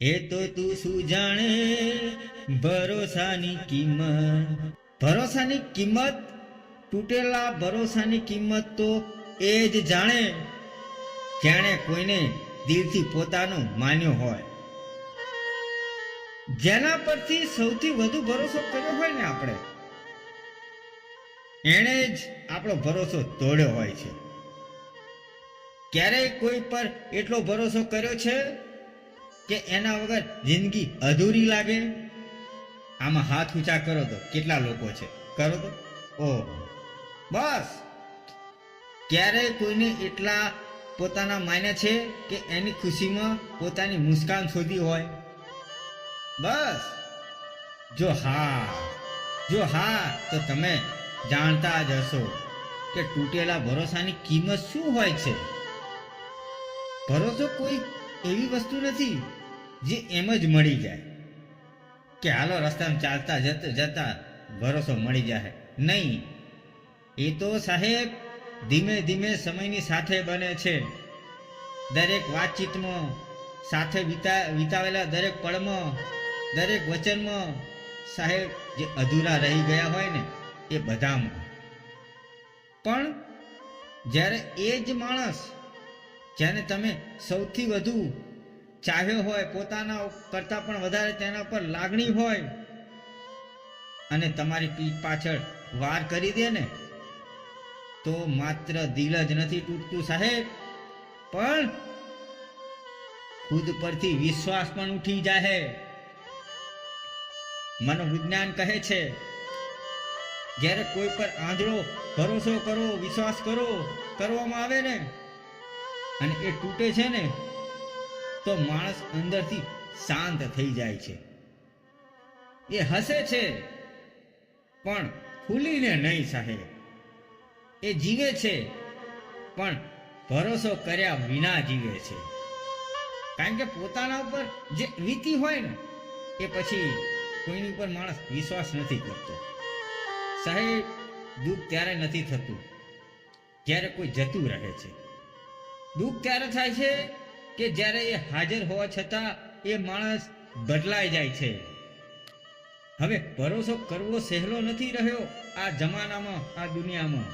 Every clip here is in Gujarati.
એ તો તું શું જાણે? ભરોસાની કિંમત. ભરોસાની કિંમત? તૂટેલા ભરોસાની કિંમત તો એ જ જાણે. જેણે કોઈને દિલથી પોતાનો માન્યો હોય. જેના પરથી સૌથી વધુ ભરોસો કર્યો હોય ને આપણે? એણે જ આપણો ભરોસો તોડ્યો હોય છે. ક્યારેય કોઈ પર એટલો ભરોસો કર્યો છે? કે એના વગર જિંદગી અધૂરી લાગે આમાં હાથ ઊંચા કરો તો કેટલા લોકો છે? કરો તો? ઓ બસ. ક્યારેય કોઈને એટલા પોતાના માને છે કે એની ખુશીમાં પોતાની મુસ્કાન શોધી હોય? બસ. જો હા જો હા, તો તમે જાણતા જ હશો કે તૂટેલા ભરોસાની કિંમત શું હોય છે? ભરોસો કોઈ એવી વસ્તુ નથી જે એમ જ મળી જાય. કે હાલો રસ્તામાં ચાલતા જતા જતા ભરોસો મળી જાય નહીં. એ તો સાહેબ ધીમે ધીમે સમયની સાથે બને છે. દરેક વાતચીતમાં, સાથે વિતા, વિતાવેલા દરેક પળમાં, દરેક વચનમાં સાહેબ જે અધૂરા રહી ગયા હોય ને, એ બધામાં. પણ જ્યારે એ જ માણસ જેને તમે સૌથી વધુ ચાહ્યો હોય, પોતાના કરતાં પણ વધારે તેના પર લાગણી હોય, અને તમારી પીઠ પાછળ વાર કરી દે ને, તો માત્ર દિલ જ નથી તૂટતું સાહેબ. પણ ખુદ પરથી વિશ્વાસ પણ ઉઠી જાય મનોવિજ્ઞાન કહે છે, જ્યારે કોઈ પર આંધળો ભરોસો કરો, વિશ્વાસ કરો, કરવામાં આવે ને અને એ તૂટે છે ને, તો માણસ અંદરથી શાંત થઈ જાય છે. એ હસે છે, પણ ખુલીને નહીં સાહેબ એ જીવે છે, પણ ભરોસો કર્યા વિના જીવે છે. કારણ કે પોતાના ઉપર જે વીતી હોય ને, એ પછી કોઈની ઉપર માણસ વિશ્વાસ નથી કરતો. સાહેબ દુઃખ ત્યારે નથી થતું, જ્યારે કોઈ જતું રહે છે. દુઃખ ત્યારે થાય છે કે જ્યારે એ હાજર હોવા છતાં એ માણસ બદલાઈ જાય છે. હવે ભરોસો કરવો સહેલો નથી રહ્યો આ જમાનામાં, આ દુનિયામાં.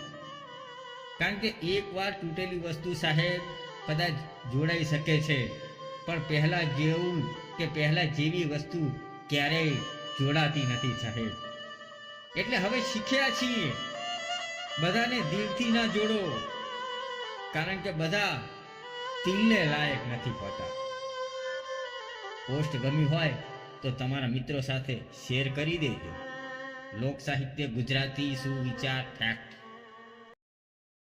કારણ કે એકવાર તૂટેલી વસ્તુ સાહેબ કદાચ જોડાઈ શકે છે, પણ પહેલા જેવું કે પહેલા જેવી વસ્તુ ક્યારેય જોડાતી નથી સાહેબ. એટલે હવે શીખ્યા છીએ. બધાને દિલથી ના જોડો. કારણ કે બધા તિલને લાયક નથી હોતા. પોસ્ટ ગમી હોય તો તમારા મિત્રો સાથે શેર કરી દેજો. લોક સાહિત્ય ગુજરાતી સુવિચાર ફેક્ટ